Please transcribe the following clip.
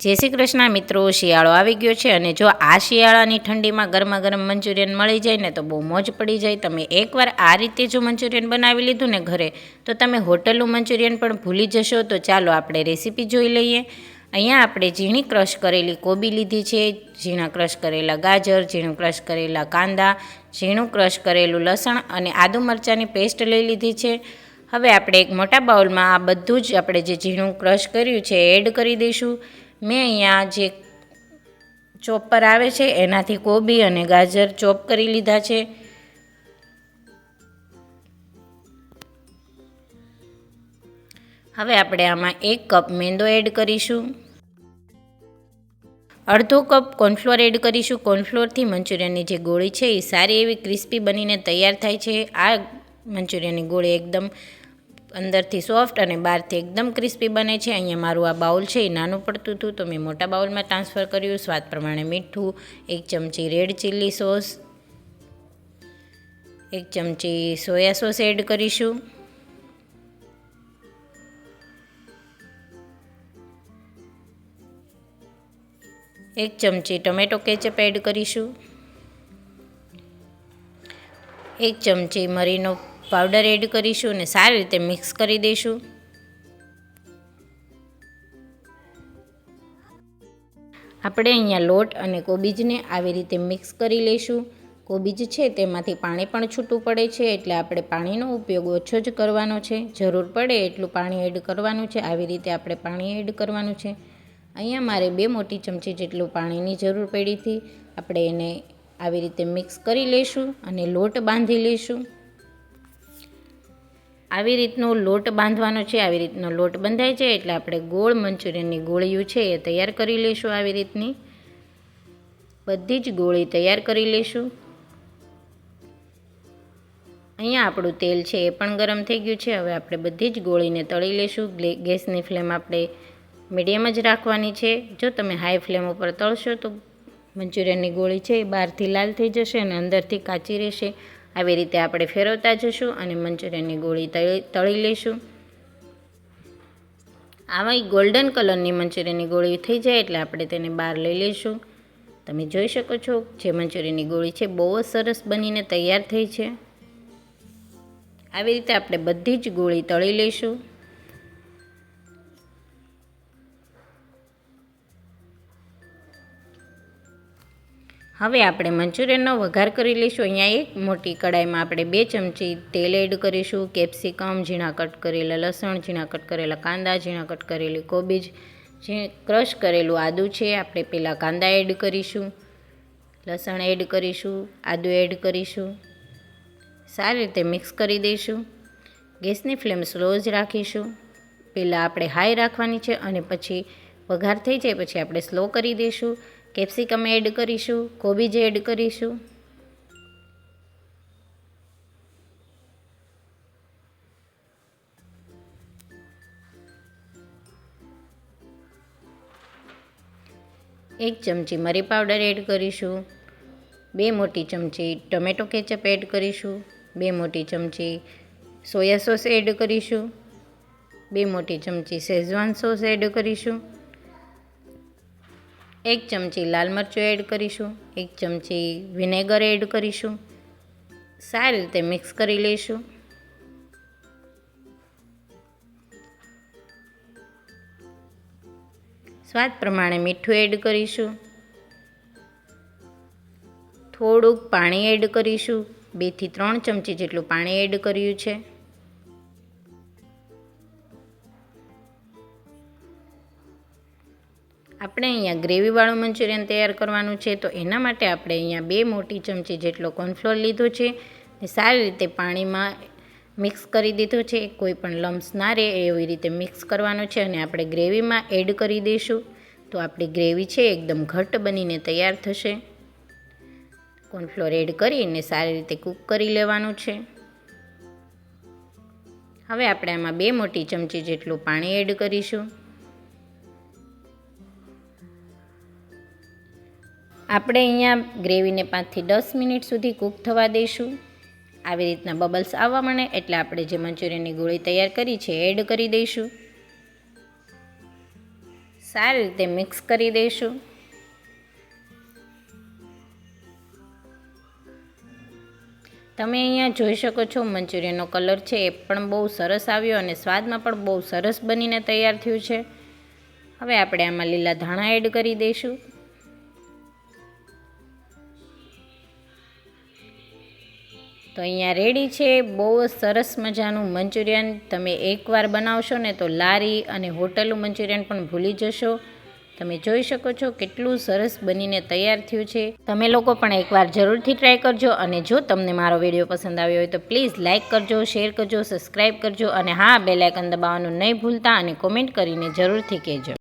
જય શ્રી કૃષ્ણ મિત્રો, શિયાળો આવી ગયો છે અને જો આ શિયાળાની ઠંડીમાં ગરમા ગરમ મંચુરિયન મળી જાય ને તો બહુ મોજ પડી જાય. તમે એકવાર આ રીતે જો મંચુરિયન બનાવી લીધું ને ઘરે, તો તમે હોટલનું મંચુરિયન પણ ભૂલી જશો. તો ચાલો આપણે રેસીપી જોઈ લઈએ. અહીંયા આપણે ઝીણી ક્રશ કરેલી કોબી લીધી છે, ઝીણા ક્રશ કરેલા ગાજર, ઝીણું ક્રશ કરેલા કાંદા, ઝીણું ક્રશ કરેલું લસણ અને આદુ મરચાંની પેસ્ટ લઈ લીધી છે. હવે આપણે એક મોટા બાઉલમાં આ બધું જ આપણે જે ઝીણું ક્રશ કર્યું છે એડ કરી દઈશું. મેં અહીંયા જે ચોપર આવે છે, એનાથી કોબી અને ગાજર ચોપ કરી લીધા છે. હવે આપણે આમાં એક કપ મેંદો એડ કરીશું. અડધો કપ કોર્નફ્લોર એડ કરીશું. કોર્નફ્લોરથી મંચુરિયનની જે ગોળી છે, એ સારી એવી ક્રિસ્પી બનીને તૈયાર થાય છે. આ મંચુરિયનની ગોળી એકદમ અંદરથી સોફ્ટ અને બહારથી એકદમ ક્રિસ્પી બને છે. અહીંયા મારું આ બાઉલ છે, એ નાનું પડતું હતું તો મેં મોટા બાઉલમાં ટ્રાન્સફર કર્યું. સ્વાદ પ્રમાણે મીઠું, એક ચમચી રેડ ચીલી સોસ, એક ચમચી સોયા સોસ એડ કરીશું. એક ચમચી ટમેટો કેચઅપ એડ કરીશું. એક ચમચી મરીનો પાવડર એડ કરીશું અને સારી રીતે મિક્સ કરી દઈશું. આપણે અહીંયા લોટ અને કોબીજને આવી રીતે મિક્સ કરી લઈશું. કોબીજ છે તેમાંથી પાણી પણ છૂટું પડે છે એટલે આપણે પાણીનો ઉપયોગ ઓછો જ કરવાનો છે. જરૂર પડે એટલું પાણી એડ કરવાનું છે. આવી રીતે આપણે પાણી એડ કરવાનું છે. અહીંયા મારે બે મોટી ચમચી જેટલું પાણીની જરૂર પડી હતી. આપણે એને આવી રીતે મિક્સ કરી લઈશું અને લોટ બાંધી લઈશું. આવી રીતનો લોટ બાંધવાનો છે, આવી રીતનો લોટ બંધાય છે, એટલે આપણે ગોળ મંચુરિયનની ગોળીઓ છે એ તૈયાર કરી લઈશું આવી રીતની. બધી જ ગોળી તૈયાર કરી લઈશું. અહીંયા આપણું તેલ છે એ પણ ગરમ થઈ ગયું છે, હવે આપણે બધી જ ગોળીને તળી લઈશું. ગેસની ફ્લેમ આપણે મીડિયમ જ રાખવાની છે. જો તમે હાઈ ફ્લેમ ઉપર તળશો તો મંચુરિયનની ગોળી છે એ બહારથી લાલ થઈ જશે અને અંદરથી કાચી રહેશે. આવી રીતે આપણે ફેરવતા જશું અને મંચુરિયનની ગોળી તળી તળી લઈશું. આવા ગોલ્ડન કલરની મંચુરિયનની ગોળી થઈ જાય એટલે આપણે તેને બહાર લઈ લઈશું. તમે જોઈ શકો છો જે મંચુરિયનની ગોળી છે બહુ જ સરસ બનીને તૈયાર થઈ છે. આવી રીતે આપણે બધી જ ગોળી તળી લઈશું. હવે આપણે મંચુરિયનનો વઘાર કરી લઈશું. અહીંયા એક મોટી કડાઈમાં આપણે બે ચમચી તેલ એડ કરીશું. કેપ્સિકમ, ઝીણા કટ કરેલા લસણ, ઝીણા કટ કરેલા કાંદા, ઝીણા કટ કરેલી કોબીજ, જે ક્રશ કરેલું આદું છે, આપણે પહેલાં કાંદા એડ કરીશું. લસણ એડ કરીશું, આદું એડ કરીશું. સારી રીતે મિક્સ કરી દઈશું. ગેસની ફ્લેમ સ્લો જ રાખીશું. પહેલાં આપણે હાઈ રાખવાની છે અને પછી વઘાર થઈ જાય પછી આપણે સ્લો કરી દઈશું. કેપ્સિકમ એડ કરીશું, કોબીજ એડ કરીશું. એક ચમચી મરી પાવડર એડ કરીશું, બે મોટી ચમચી ટમેટો કેચઅપ એડ કરીશું, બે મોટી ચમચી સોયા સોસ એડ કરીશું, બે મોટી ચમચી શેઝવાન સોસ એડ કરીશું. એક ચમચી લાલ મરચું એડ કરીશું, એક ચમચી વિનેગર એડ કરીશું. સારી રીતે મિક્સ કરી લઈશું. સ્વાદ પ્રમાણે મીઠું એડ કરીશું. થોડુંક પાણી એડ કરીશું. બેથી ત્રણ ચમચી જેટલું પાણી એડ કર્યું છે. આપણે અહીંયા ગ્રેવીવાળું મંચુરિયન તૈયાર કરવાનું છે, તો એના માટે આપણે અહીંયા બે મોટી ચમચી જેટલો કોર્નફ્લોર લીધો છે. ને સારી રીતે પાણીમાં મિક્સ કરી દીધો છે, કોઈ પણ લમ્સ ના રહે એવી રીતે મિક્સ કરવાનો છે, અને આપણે ગ્રેવીમાં એડ કરી દઈશું. તો આપણી ગ્રેવી છે એકદમ ઘટ્ટ બનીને તૈયાર થશે. કોર્નફ્લોર એડ કરીને સારી રીતે કૂક કરી લેવાનું છે. હવે આપણે આમાં બે મોટી ચમચી જેટલું પાણી એડ કરીશું. આપણે અહીંયા ગ્રેવીને પાંચથી દસ મિનિટ સુધી કૂક થવા દઈશું. આવી રીતના બબલ્સ આવવા માંડે એટલે આપણે જે મંચુરિયનની ગોળી તૈયાર કરી છે એડ કરી દઈશું. સારી રીતે મિક્સ કરી દઈશું. તમે અહીંયા જોઈ શકો છો મંચુરિયનનો કલર છે એ પણ બહુ સરસ આવ્યો અને સ્વાદમાં પણ બહુ સરસ બનીને તૈયાર થયું છે. હવે આપણે આમાં લીલા ધાણા એડ કરી દઈશું. તો અહીંયા રેડી છે. બહુ સરસ મજાનું મંચુરિયન તમે એકવાર બનાવશો ને તો લારી અને હોટલનું મંચુરિયન પણ ભૂલી જશો. તમે જોઈ શકો છો કેટલું સરસ બનીને તૈયાર થયું છે. તમે લોકો પણ એકવાર જરૂરથી ટ્રાય કરજો અને જો તમને મારો વીડિયો પસંદ આવ્યો હોય તો પ્લીઝ લાઇક કરજો શેર કરજો સબસ્ક્રાઈબ કરજો અને હા બેલાઇકન દબાવવાનું નહીં ભૂલતા અને કોમેન્ટ કરીને જરૂરથી કહેજો.